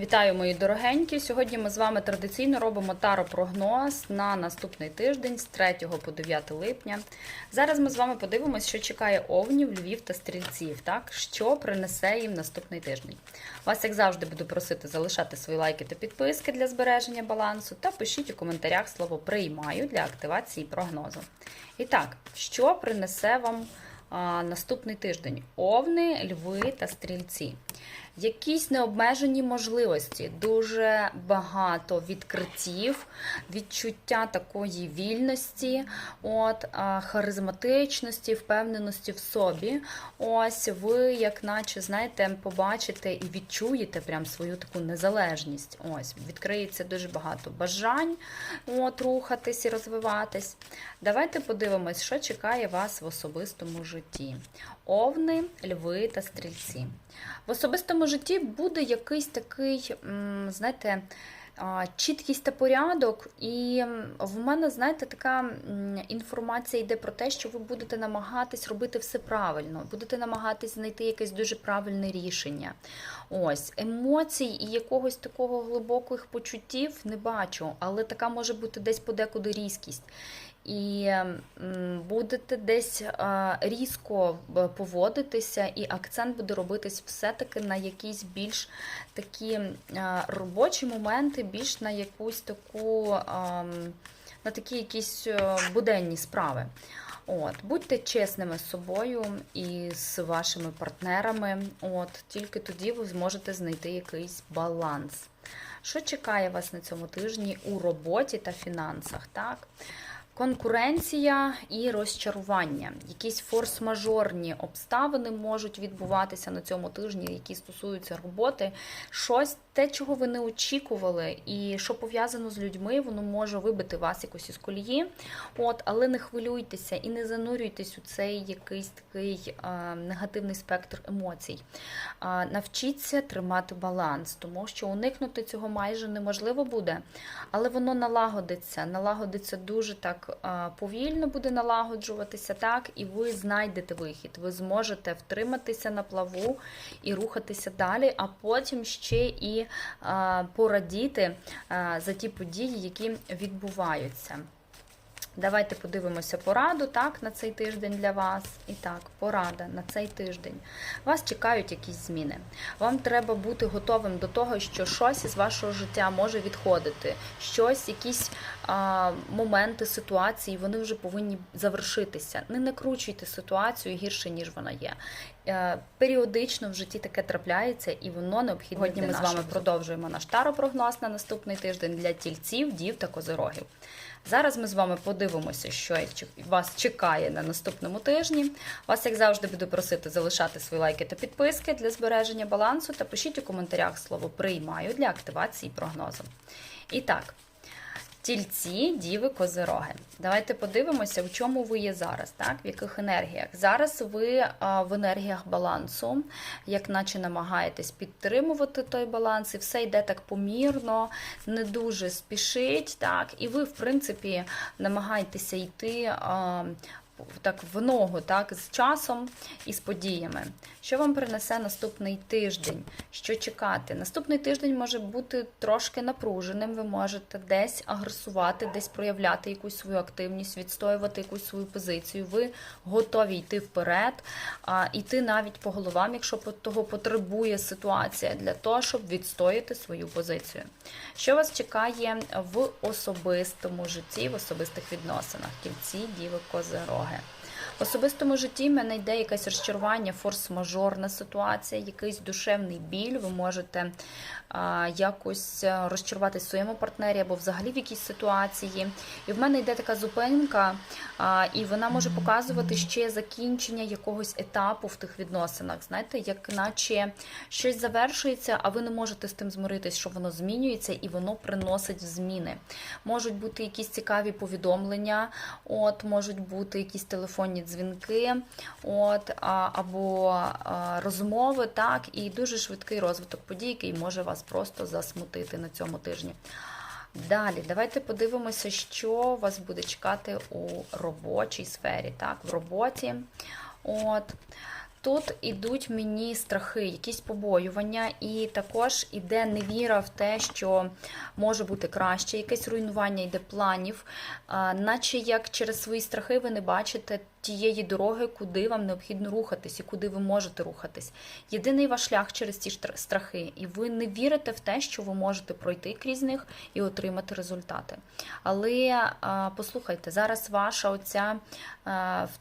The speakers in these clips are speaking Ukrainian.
Вітаю, мої дорогенькі! Сьогодні ми з вами традиційно робимо таро-прогноз на наступний тиждень з 3 по 9 липня. Зараз ми з вами подивимося, що чекає овнів, львів та стрільців, так? що принесе їм наступний тиждень. Вас, як завжди, буду просити залишати свої лайки та підписки для збереження балансу, та пишіть у коментарях слово приймаю для активації прогнозу. І так, що принесе вам а, наступний тиждень? Овни, льви та стрільці. Якісь необмежені можливості, дуже багато відкриттів, відчуття такої вільності, от, харизматичності, впевненості в собі. Ось ви, як наче, знаєте, побачите і відчуєте прям свою таку незалежність. Ось, відкриється дуже багато бажань от, рухатись і розвиватись. Давайте подивимось, що чекає вас в особистому житті. Овни, льви та стрільці. В особистому житті буде якийсь такий, знаєте, чіткість та порядок, і в мене, знаєте, така інформація йде про те, що ви будете намагатись робити все правильно, будете намагатись знайти якесь дуже правильне рішення. Ось емоцій і якогось такого глибоких почуттів не бачу, але така може бути десь подекуди різкість. І будете десь різко поводитися, і акцент буде робитись все-таки на якісь більш такі робочі моменти, більш на якусь таку, на такі якісь е, буденні справи. От, будьте чесними з собою і з вашими партнерами. От, тільки тоді ви зможете знайти якийсь баланс. Що чекає вас на цьому тижні у роботі та фінансах? Так? Конкуренція і розчарування. Якісь форс-мажорні обставини можуть відбуватися на цьому тижні, які стосуються роботи. Щось те, чого ви не очікували, і що пов'язано з людьми, воно може вибити вас якось із колії. От, але не хвилюйтеся і не занурюйтесь у цей якийсь такий а, негативний спектр емоцій. А, навчіться тримати баланс, тому що уникнути цього майже неможливо буде, але воно налагодиться, налагодиться дуже так а, повільно буде налагоджуватися, так, і ви знайдете вихід. Ви зможете втриматися на плаву і рухатися далі, а потім ще і порадіти за ті події, які відбуваються. Давайте подивимося пораду так, на цей тиждень для вас. І так, порада на цей тиждень. Вас чекають якісь зміни. Вам треба бути готовим до того, що щось із вашого життя може відходити. Щось, якісь а, моменти, ситуації, вони вже повинні завершитися. Не накручуйте ситуацію гірше, ніж вона є. Е, Періодично в житті таке трапляється, і воно необхідно. Сьогодні ми з вами продовжуємо наш таропрогноз на наступний тиждень для тільців, дів та козирогів. Зараз ми з вами подивимося, що вас чекає на наступному тижні. Вас, як завжди, буду просити залишати свої лайки та підписки для збереження балансу та пишіть у коментарях слово приймаю для активації прогнозу. І так. Тільці, діви, козироги. Давайте подивимося, в чому ви є зараз, так? в яких енергіях. Зараз ви а, в енергіях балансу, як наче намагаєтесь підтримувати той баланс, і все йде так помірно, не дуже спішить. так, І ви, в принципі, намагаєтеся йти. Так в ногу, так, з часом і з подіями. Що вам принесе наступний тиждень? Що чекати? Наступний тиждень може бути трошки напруженим. Ви можете десь агресувати, десь проявляти якусь свою активність, відстоювати якусь свою позицію. Ви готові йти вперед, а, йти навіть по головам, якщо того потребує ситуація, для того, щоб відстояти свою позицію. Що вас чекає в особистому житті, в особистих відносинах? Кільці, діви, козироги. Особистому житті в мене йде якесь розчарування, форс-мажорна ситуація, якийсь душевний біль. Ви можете а, якось а, розчарувати своєму партнері або взагалі в якійсь ситуації. І в мене йде така зупинка, а, і вона може показувати ще закінчення якогось етапу в тих відносинах. Знаєте, як наче щось завершується, а ви не можете з тим змиритись, що воно змінюється і воно приносить зміни. Можуть бути якісь цікаві повідомлення, от можуть бути якісь телефонні дзвінки, от або розмови, так, і дуже швидкий розвиток подій, який може вас просто засмутити на цьому тижні. Далі, давайте подивимося, що вас буде чекати у робочій сфері. Так, в роботі. От. тут ідуть мені страхи, якісь побоювання, і також іде невіра в те, що може бути краще, якесь руйнування йде планів, наче як через свої страхи ви не бачите тієї дороги, куди вам необхідно рухатись і куди ви можете рухатись. Єдиний ваш шлях через ці страхи, і ви не вірите в те, що ви можете пройти крізь них і отримати результати. Але послухайте, зараз ваша оця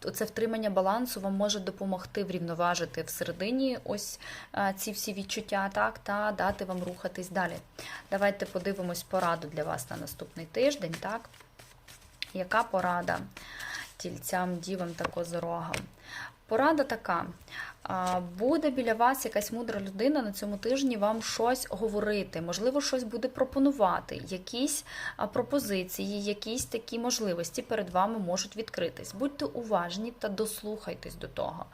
оце втримання балансу вам може допомогти врівноважити всередині ось ці всі відчуття, так, та дати вам рухатись далі. Давайте подивимось пораду для вас на наступний тиждень, так? Яка порада тільцям, дівам та козорогам? Порада така. Буде біля вас якась мудра людина на цьому тижні вам щось говорити, можливо, щось буде пропонувати, якісь пропозиції, якісь такі можливості перед вами можуть відкритись. Будьте уважні та дослухайтесь до того.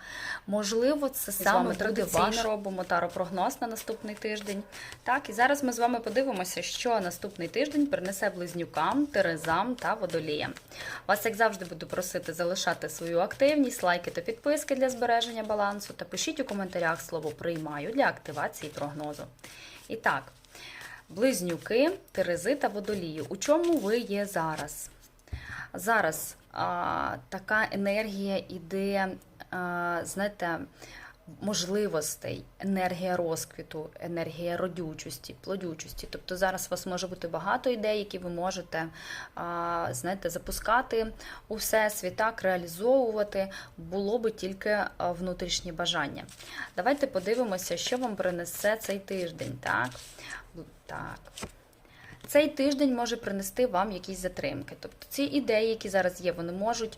Можливо, це З саме буде традиційно ваш... робимо таропрогноз на наступний тиждень. Так, і зараз ми з вами подивимося, що наступний тиждень принесе близнюкам, терезам та водоліям. Вас, як завжди, буду просити залишати свою активність, лайки та підписки для збереження балансу та пишіть у коментарях слово приймаю для активації прогнозу. І так, близнюки, терези та водолії. У чому ви є зараз? Зараз а, така енергія іде, а, знаєте, можливостей, енергія розквіту, енергія родючості, плодючості. Тобто зараз у вас може бути багато ідей, які ви можете знаєте, запускати у всесвіт, так, реалізовувати, було би тільки а, внутрішнє бажання. Давайте подивимося, що вам принесе цей тиждень. Так, так. Цей тиждень може принести вам якісь затримки. Тобто ці ідеї, які зараз є, вони можуть,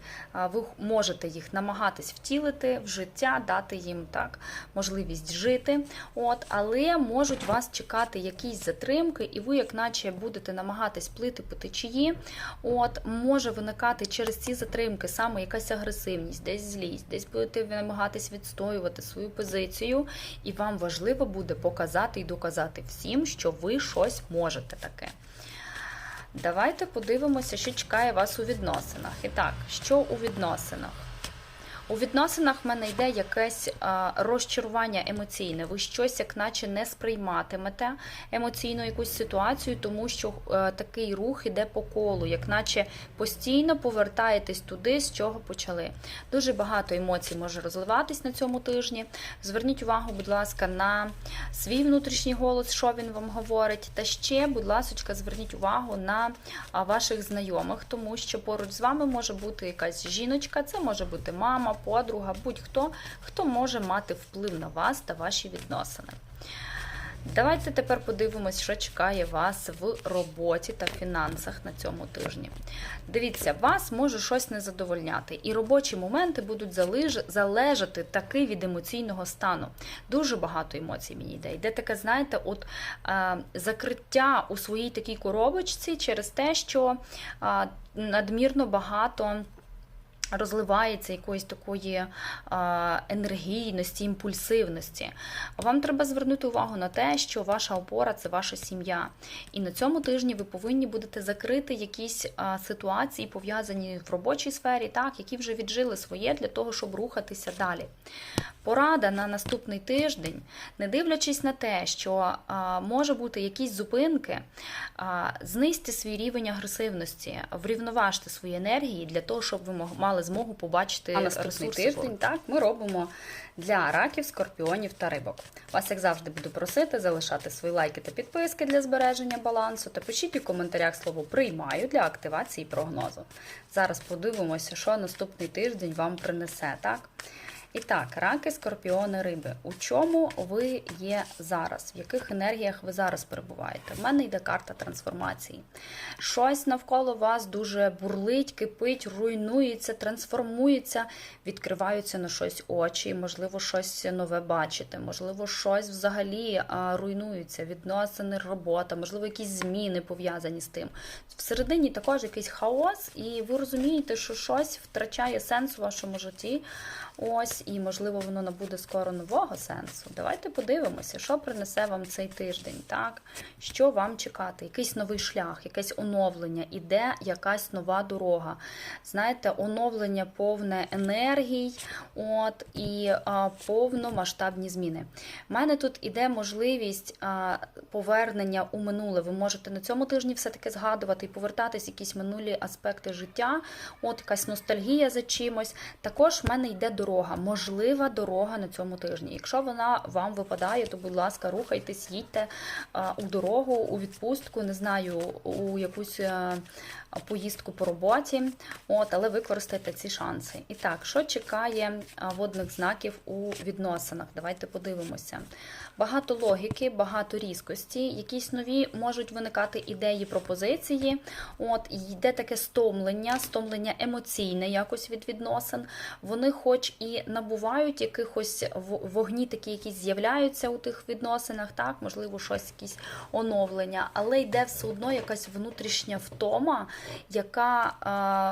ви можете їх намагатись втілити в життя, дати їм так можливість жити. От, але можуть вас чекати якісь затримки, і ви, як наче, будете намагатись плити по течії. От, може виникати через ці затримки саме якась агресивність, десь злість, десь будете намагатись відстоювати свою позицію, і вам важливо буде показати і доказати всім, що ви щось можете таке. Давайте подивимося, що чекає вас у відносинах. І так, що у відносинах? У відносинах в мене йде якесь розчарування емоційне. Ви щось, як наче, не сприйматимете емоційно якусь ситуацію, тому що е, такий рух іде по колу, як наче постійно повертаєтесь туди, з чого почали. Дуже багато емоцій може розливатись на цьому тижні. Зверніть увагу, будь ласка, на свій внутрішній голос, що він вам говорить. Та ще, будь ласка, зверніть увагу на ваших знайомих, тому що поруч з вами може бути якась жіночка, це може бути мама, подруга, будь-хто, хто може мати вплив на вас та ваші відносини. Давайте тепер подивимось, що чекає вас в роботі та фінансах на цьому тижні. Дивіться, вас може щось не задовольняти, і робочі моменти будуть залеж- залежати таки від емоційного стану. Дуже багато емоцій мені йде. Йде таке, знаєте, от е, закриття у своїй такій коробочці через те, що е, надмірно багато розливається якоїсь такої енергійності, імпульсивності. Вам треба звернути увагу на те, що ваша опора це ваша сім'я. І на цьому тижні ви повинні будете закрити якісь ситуації, пов'язані в робочій сфері, так, які вже віджили своє для того, щоб рухатися далі. Порада на наступний тиждень, не дивлячись на те, що а, може бути якісь зупинки, а, знизьте свій рівень агресивності, врівноважте свої енергії для того, щоб ви мали змогу побачити А наступний ресурси тиждень так ми робимо для раків, скорпіонів та рибок. Вас, як завжди, буду просити залишати свої лайки та підписки для збереження балансу та пишіть у коментарях слово приймаю для активації прогнозу. Зараз подивимося, що наступний тиждень вам принесе, так? І так, раки, скорпіони, риби. У чому ви є зараз? В яких енергіях ви зараз перебуваєте? В мене йде карта трансформації. Щось навколо вас дуже бурлить, кипить, руйнується, трансформується, відкриваються на щось очі, можливо, щось нове бачите, можливо, щось взагалі руйнується, відносини, робота, можливо, якісь зміни пов'язані з тим. Всередині також якийсь хаос, і ви розумієте, що щось втрачає сенс у вашому житті. Ось, і, можливо, воно набуде скоро нового сенсу. Давайте подивимося, що принесе вам цей тиждень, так? Що вам чекати? Якийсь новий шлях, якесь оновлення, іде якась нова дорога. Знаєте, оновлення повне енергій, от, і а, повномасштабні зміни. У мене тут іде можливість а, повернення у минуле. Ви можете на цьому тижні все-таки згадувати і повертатись якісь минулі аспекти життя, от якась ностальгія за чимось. Також в мене йде дорога, можлива дорога на цьому тижні. Якщо вона вам випадає, то, будь ласка, рухайтесь, їдьте у дорогу, у відпустку, не знаю, у якусь поїздку по роботі, от, але використайте ці шанси. І так, що чекає водних знаків у відносинах? Давайте подивимося. Багато логіки, багато різкості, якісь нові можуть виникати ідеї, пропозиції. От, йде таке стомлення, стомлення емоційне якось від відносин. Вони, хоч і набувають якихось вогні, такі, які з'являються у тих відносинах, так, можливо, щось, якісь оновлення, але йде все одно якась внутрішня втома, яка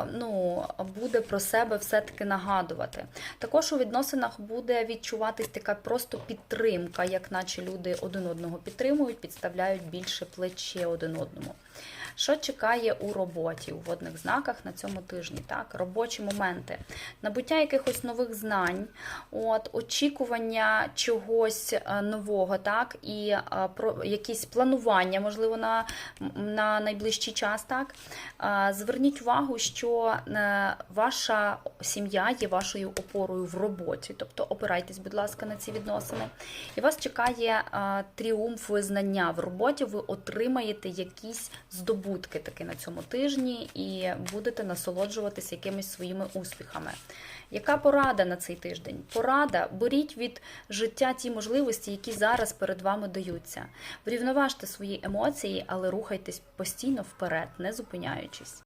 е, ну, буде про себе все-таки нагадувати. Також у відносинах буде відчуватись така просто підтримка, як наче люди один одного підтримують, підставляють більше плече один одному. Що чекає у роботі у водних знаках на цьому тижні? Так, робочі моменти, набуття якихось нових знань, от очікування чогось е, нового, так, і е, про якісь планування, можливо, на, на найближчий час. Так, Е, зверніть увагу, що ваша сім'я є вашою опорою в роботі, тобто опирайтесь, будь ласка, на ці відносини. І вас чекає тріумф визнання в роботі. Ви отримаєте якісь здобутки таки на цьому тижні і будете насолоджуватися якимись своїми успіхами. Яка порада на цей тиждень? Порада беріть від життя ті можливості, які зараз перед вами даються. Врівноважте свої емоції, але рухайтесь постійно вперед, не зупиняючись.